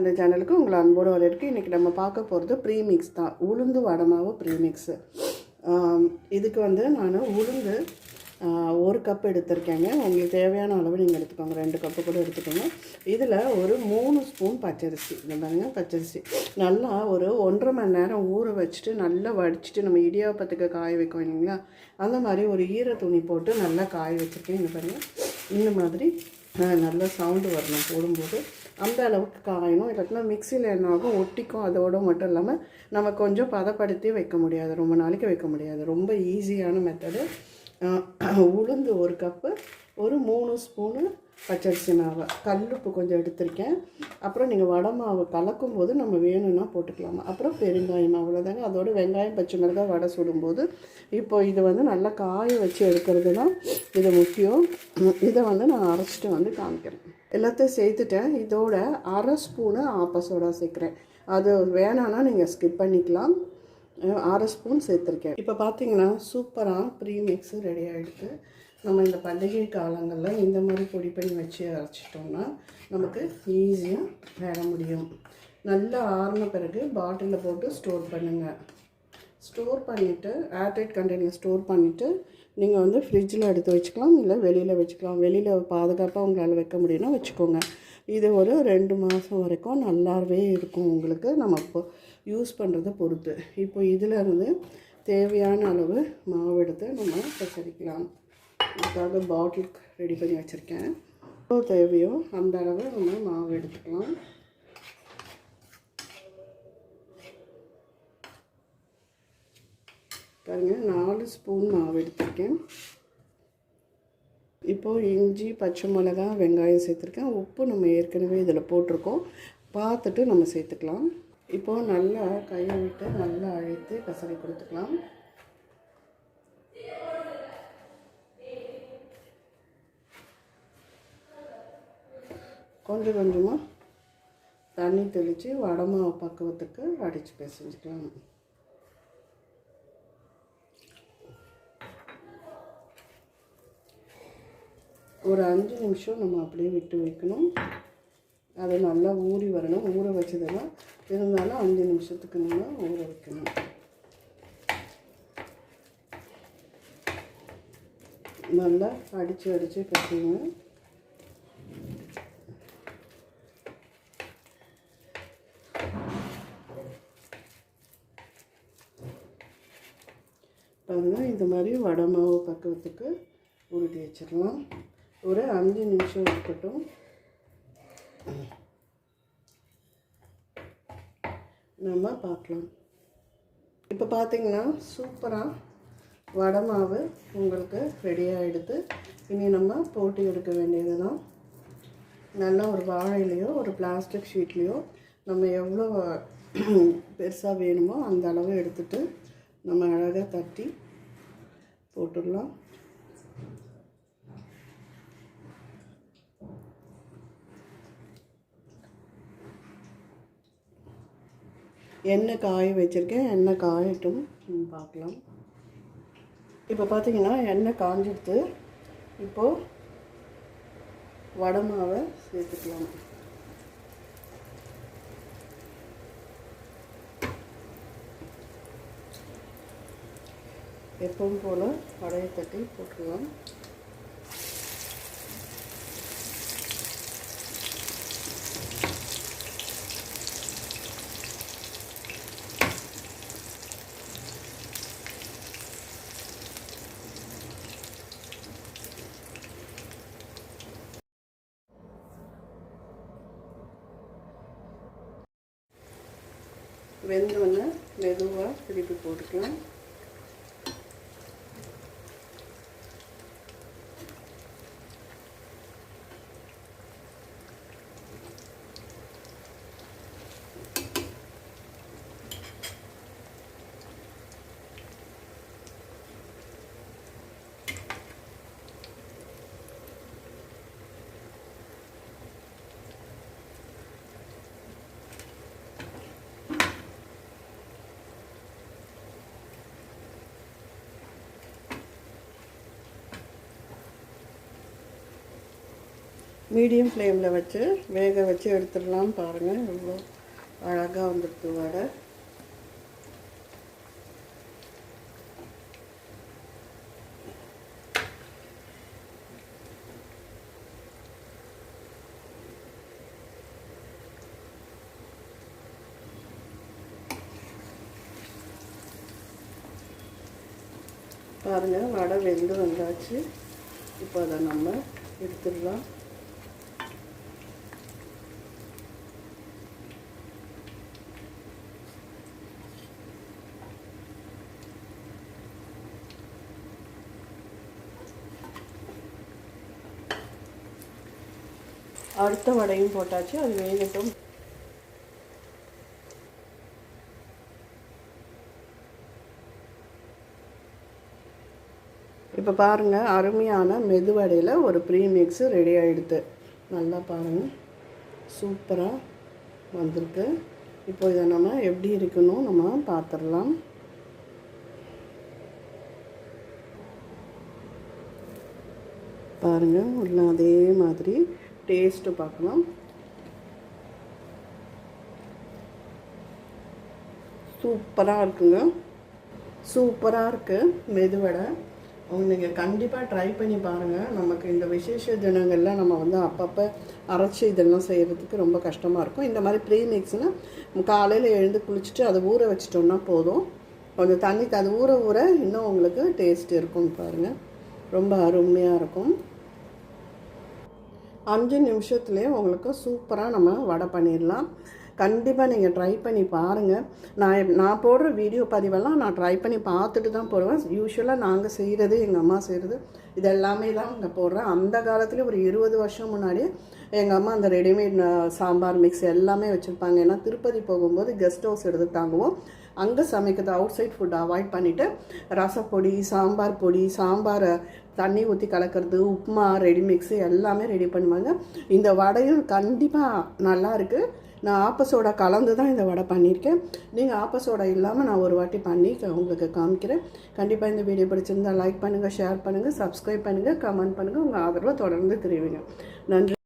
அந்த சேனலுக்கு உங்களை அன்போடு வரவேற்கு இன்றைக்கி நம்ம பார்க்க போகிறது ப்ரீமிக்ஸ் தான். உளுந்து வடமாவு ப்ரீமிக்ஸு இதுக்கு வந்து நான் உளுந்து ஒரு கப் எடுத்திருக்கேங்க. உங்களுக்கு தேவையான அளவு நீங்கள் எடுத்துக்கோங்க. ரெண்டு கப்பு கூட எடுத்துக்கோங்க. இதில் ஒரு மூணு ஸ்பூன் பச்சரிசி. இந்த பாருங்க பச்சரிசி. நல்லா ஒரு ஒன்றரை மணி நேரம் ஊற வச்சுட்டு நல்லா வடிச்சிட்டு நம்ம இடியாப்பத்துக்கு காய வைக்கோம் இல்லைங்களா? அந்த மாதிரி ஒரு ஈர துணி போட்டு நல்லா காய வச்சுருக்கேன். இந்த பாருங்க. இந்த மாதிரி நல்ல சவுண்டு வரணும் போடும்போது. அந்த அளவுக்கு காயணும் இல்லாட்டினா மிக்சியில் என்ன ஆகும் ஒட்டிக்கும் அதோட மட்டும் இல்லாமல் நம்ம கொஞ்சம் பதப்படுத்தி வைக்க முடியாது. ரொம்ப நாளைக்கு வைக்க முடியாது. ரொம்ப ஈஸியான மெத்தடு உளுந்து ஒரு கப்பு ஒரு மூணு ஸ்பூனு பச்சரிசி மாவு. கல்லுப்பு கொஞ்சம் எடுத்திருக்கேன். அப்புறம் நீங்கள் வடை மாவு கலக்கும் போது நம்ம வேணும்னா போட்டுக்கலாமா. அப்புறம் பெருங்காயம் அவ்வளோதாங்க அதோட வெங்காயம் பச்சை மிளகாய் வடை சுடும்போது இப்போ இது வந்து நல்லா காய வச்சு எடுக்கிறது தான் இது முக்கியம். இதை வந்து நான் அரைச்சிட்டு வந்து காமிக்கிறேன். எல்லாத்தையும் சேர்த்துட்டேன். இதோட அரை ஸ்பூனு ஆப்ப சோடா சேர்க்குறேன். அது வேணான்னா நீங்கள் ஸ்கிப் பண்ணிக்கலாம். அரை ஸ்பூன் சேர்த்துருக்கேன். இப்போ பார்த்தீங்கன்னா சூப்பராக ப்ரீமிக்ஸு ரெடி ஆகிடுது நம்ம இந்த பண்டிகை காலங்களில் இந்த மாதிரி பொடி பண்ணி வச்சு அரைச்சிட்டோம்னா நமக்கு ஈஸியாக வேற முடியும். நல்லா ஆறின பிறகு பாட்டிலில் போட்டு ஸ்டோர் பண்ணுங்கள் ஸ்டோர் பண்ணிவிட்டு ஏர்டைட் கண்டெய்னர் ஸ்டோர் பண்ணிவிட்டு நீங்கள் வந்து ஃப்ரிட்ஜில் எடுத்து வச்சுக்கலாம் இல்லை வெளியில் வச்சுக்கலாம். வெளியில் பாதுகாப்பாக உங்களால் வைக்க முடியும்னா வச்சுக்கோங்க. இது ஒரு ரெண்டு மாதம் வரைக்கும் நல்லாவே இருக்கும் உங்களுக்கு. நம்ம இப்போ யூஸ் பண்ணுறதை பொறுத்து. இப்போ இதில் இருந்து தேவையான அளவு மாவு எடுத்து நம்ம பச்சரிக்கலாம். அதுக்காக பாட்டில் ரெடி பண்ணி வச்சுருக்கேன். எவ்வளோ தேவையோ அந்த அளவு நம்ம மாவு எடுத்துக்கலாம். பாருங்க நாலு ஸ்பூன் மாவு எடுத்திருக்கேன். இப்போது இஞ்சி பச்சை மிளகா வெங்காயம் சேர்த்துருக்கேன். உப்பு நம்ம ஏற்கனவே இதில் போட்டிருக்கோம். பார்த்துட்டு நம்ம சேர்த்துக்கலாம். இப்போது நல்லா கையை விட்டு நல்லா அழைத்து கசரி கொடுத்துக்கலாம். கொஞ்சம் கொஞ்சமாக தண்ணி தெளித்து வடமாவு பக்குவத்துக்கு அடித்து பிசைஞ்சுக்கலாம். ஒரு அஞ்சு நிமிஷம் நம்ம அப்படியே விட்டு வைக்கணும். அது நல்லா ஊறி வரணும். ஊற வச்சதெல்லாம் இருந்தாலும் அஞ்சு நிமிஷத்துக்கு நம்ம ஊற வைக்கணும். நல்லா அடித்து அடித்து கட்டிங்க. பாருங்கள் இந்த மாதிரி வடை மாவு பக்குவத்துக்கு உருட்டி வச்சிடலாம். ஒரு அஞ்சு நிமிஷம் இருக்கட்டும். நம்ம பார்க்கலாம். இப்போ பார்த்தீங்கன்னா சூப்பராக வடை மாவு உங்களுக்கு ரெடியாக எடுத்து இனி நம்ம போட்டி எடுக்க வேண்டியது தான் நல்லா ஒரு வாழையிலையோ ஒரு பிளாஸ்டிக் ஷீட்லேயோ நம்ம எவ்வளோ பெருசாக வேணுமோ அந்த அளவு எடுத்துகிட்டு நம்ம அழகாக தட்டி போட்டுடலாம். எண்ணெய் காய வச்சுருக்கேன் எண்ணெய் காயட்டும். பார்க்கலாம். இப்போ பார்த்திங்கன்னா எண்ணெய் காஞ்சிடுது இப்போது வடை மாவை சேர்த்துக்கலாம். எப்பவும் போல் வடையை தட்டி போட்டுக்கலாம். வெந்தோடனே மெதுவாக திருப்பி போட்டுக்கலாம். மீடியம் ஃப்ளேமில் வச்சு வேக வச்சு எடுத்துடலாம் பாருங்கள் எவ்வளோ அழகாக வந்துடுது வடை. பாருங்கள் வடை வெந்து வந்தாச்சு. இப்போ அதை நம்ம எடுத்துடலாம். அடுத்த வடையும் போட்டாச்சு அது வேகட்டும். இப்போ பாருங்கள் அருமையான மெதுவடையில் ஒரு ப்ரீமிக்ஸு ரெடி ஆகிடுது நல்லா பாருங்கள் சூப்பராக வந்திருக்கு. இப்போ இதை நம்ம எப்படி இருக்கணும் நம்ம பார்த்துடலாம் பாருங்கள் உள்ள அதே மாதிரி டேஸ்ட்டு பார்க்கலாம். சூப்பராக இருக்குங்க. சூப்பராக இருக்குது மெதுவடை. நீங்கள் கண்டிப்பாக ட்ரை பண்ணி பாருங்கள் நமக்கு இந்த விசேஷ தினங்களில் நம்ம வந்து அப்பப்போ அரைச்சி இதெல்லாம் செய்கிறதுக்கு ரொம்ப கஷ்டமாக இருக்கும். இந்த மாதிரி ப்ரீமிக்ஸ்னால் காலையில் எழுந்து குளிச்சுட்டு அதை ஊற வச்சிட்டோம்னா போதும். கொஞ்சம் தண்ணி அது ஊற ஊற இன்னும் உங்களுக்கு டேஸ்ட் இருக்கும் பாருங்கள் ரொம்ப அருமையாக இருக்கும். அஞ்சு நிமிஷத்துலேயே உங்களுக்கு சூப்பராக நம்ம வடை பண்ணிடலாம். கண்டிப்பாக நீங்கள் ட்ரை பண்ணி பாருங்கள் நான் நான் போடுற வீடியோ பதிவெல்லாம் நான் ட்ரை பண்ணி பார்த்துட்டு தான் போடுவேன். யூஸ்வலாக நாங்கள் செய்கிறது எங்கள் அம்மா செய்கிறது இது எல்லாமே தான் இங்கே போடுறேன். அந்த காலத்துலேயே ஒரு இருபது வருஷம் முன்னாடி எங்கள் அம்மா அந்த ரெடிமேட் சாம்பார் மிக்ஸ் எல்லாமே வச்சுருப்பாங்க. ஏன்னா திருப்பதி போகும்போது கெஸ்ட் ஹவுஸ் எடுத்து தாங்குவோம். அங்கே சமைக்கிறது அவுட் சைட் ஃபுட் அவாய்ட் பண்ணிவிட்டு ரசப்பொடி சாம்பார் பொடி சாம்பாரை தண்ணி ஊற்றி கலக்கிறது உப்புமா ரெடி மிக்ஸு எல்லாமே ரெடி பண்ணுவாங்க. இந்த வடையும் கண்டிப்பாக நல்லா இருக்குது நான் ஆப்பசோடா கலந்து தான் இந்த வடை பண்ணியிருக்கேன். நீங்கள் ஆப்பசோடா இல்லாமல் நான் ஒரு வாட்டி பண்ணி உங்களுக்கு காமிக்கிறேன். கண்டிப்பாக இந்த வீடியோ பிடிச்சிருந்தால் லைக் பண்ணுங்கள் ஷேர் பண்ணுங்கள் சப்ஸ்கிரைப் பண்ணுங்கள் கமெண்ட் பண்ணுங்கள் உங்கள் ஆதரவை தொடர்ந்து தெரிவிங்க. நன்றி.